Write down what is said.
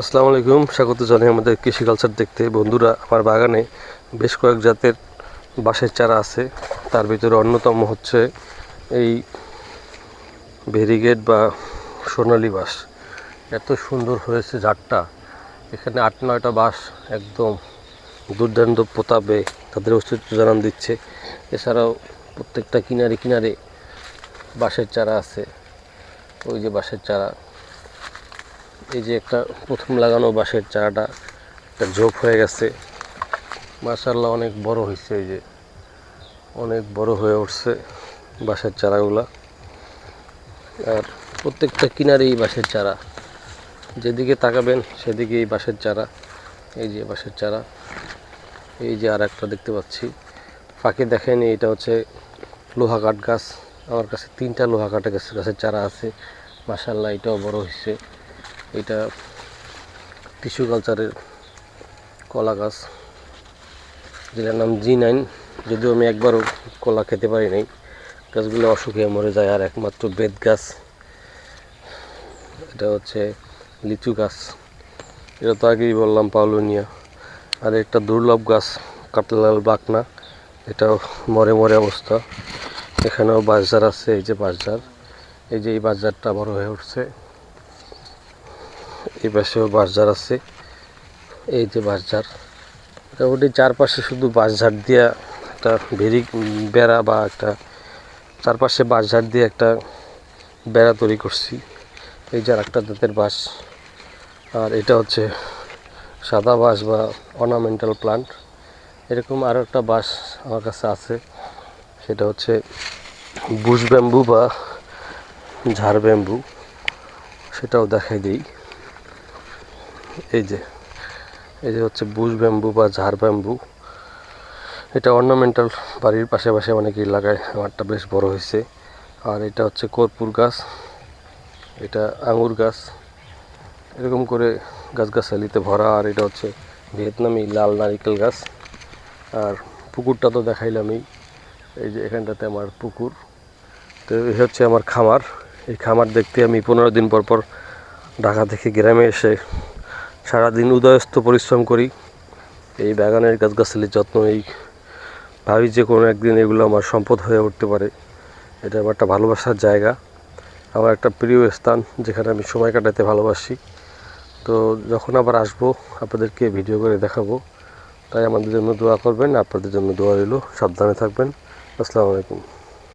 আসসালামু আলাইকুম। স্বাগত জানাই আমাদের কৃষি কালচার দেখতে। বন্ধুরা, আমার বাগানে বেশ কয়েক জাতের বাঁশের চারা আছে। তার ভিতরে অন্যতম হচ্ছে এই ভেরিগেট বা সোনালি বাঁশ। এত সুন্দর হয়েছে ঝাড়টা। এখানে আট, নয়টা বাঁশ একদম দুর্দান্ত প্রতাপে তাদের অস্তিত্ব জানান দিচ্ছে। এছাড়াও প্রত্যেকটা কিনারে কিনারে বাঁশের চারা আছে। ওই যে বাঁশের চারা। এই যে একটা প্রথম লাগানো বাঁশের চারাটা, একটা ঝোপ হয়ে গেছে। মাশাল্লাহ অনেক বড় হয়েছে এই যে। অনেক বড় হয়ে উঠছে বাঁশের চারাগুলা। আর প্রত্যেকটা কিনারেই বাঁশের চারা। যেদিকে তাকাবেন সেদিকে এই বাঁশের চারা। এই যে বাঁশের চারা। এই যে আর একটা দেখতে পাচ্ছি। ফাঁকে দেখেন এটা হচ্ছে লোহা কাঠ গাছ। আমার কাছে তিনটা লোহা কাঠের গাছ গাছের চারা আছে। মাসাল্লাহ এটাও বড় হয়েছে এটা টিস্যু কালচারের কলা গাছ, যেটার নাম জি নাইন যদিও আমি একবারও কলা খেতে পারি নাই। গাছগুলো অসুখে মরে যায়, আর একমাত্র বেদ গাছ। এটা হচ্ছে লিচু গাছ। এটা তো আগেই বললাম পাউলোনিয়া আর একটা দুর্লভ গাছ কাতলাল বাকনা এটাও মরে মরে অবস্থা। এখানেও বাজার আছে, এই যে বাজার এই যে এই বাজারটা বড় হয়ে উঠছে। এই পাশেও বাঁশঝাড় আছে। এই যে বাঁশঝাড় মোটামুটি চারপাশে শুধু বাঁশঝাড় দিয়া একটা ভেরি বেড়া বা একটা চারপাশে বাঁশঝাড় দিয়ে একটা বেড়া তৈরি করছি। এই যে একটা জাতের বাঁশ। আর এটা হচ্ছে সাদা বাঁশ বা অর্নামেন্টাল প্লান্ট এরকম আরও একটা বাঁশ আমার কাছে আছে। সেটা হচ্ছে বুশ ব্যাম্বু বা ঝাড় ব্যাম্বু। সেটাও দেখাই দিই। এই যে এই যে হচ্ছে বুশ ব্যাম্বু বা ঝাড় ব্যাম্বু। এটা অর্নামেন্টাল বাড়ির পাশে পাশে অনেকেই লাগায় আমারটা বেশ বড় হয়েছে। আর এটা হচ্ছে কর্পূর গাছ, এটা আঙুর গাছ। এরকম করে গাছ গাছগাছালিতে ভরা, আর এটা হচ্ছে ভিয়েতনামি লাল নারিকেল গাছ। আর পুকুরটা তো দেখাইলামই, এই যে এখানটাতে আমার পুকুর। তো এই হচ্ছে আমার খামার। এই খামার দেখতে আমি পনেরো দিন পর পর ঢাকা থেকে গ্রামে এসে সারাদিন উদয়স্ত পরিশ্রম করি। এই বাগানের গাছগাছালির যত্ন এই ভাবি যে কোনো একদিন এগুলো আমার সম্পদ হয়ে উঠতে পারে। এটা আমার একটা ভালোবাসার জায়গা। আমার একটা প্রিয় স্থান যেখানে আমি সময় কাটাতে ভালোবাসি। তো যখন আবার আসব, আপনাদেরকে ভিডিও করে দেখাবো। তাই আমাদের জন্য দোয়া করবেন, আপনাদের জন্য দোয়া রইল। সাবধানে থাকবেন। আসসালামু আলাইকুম।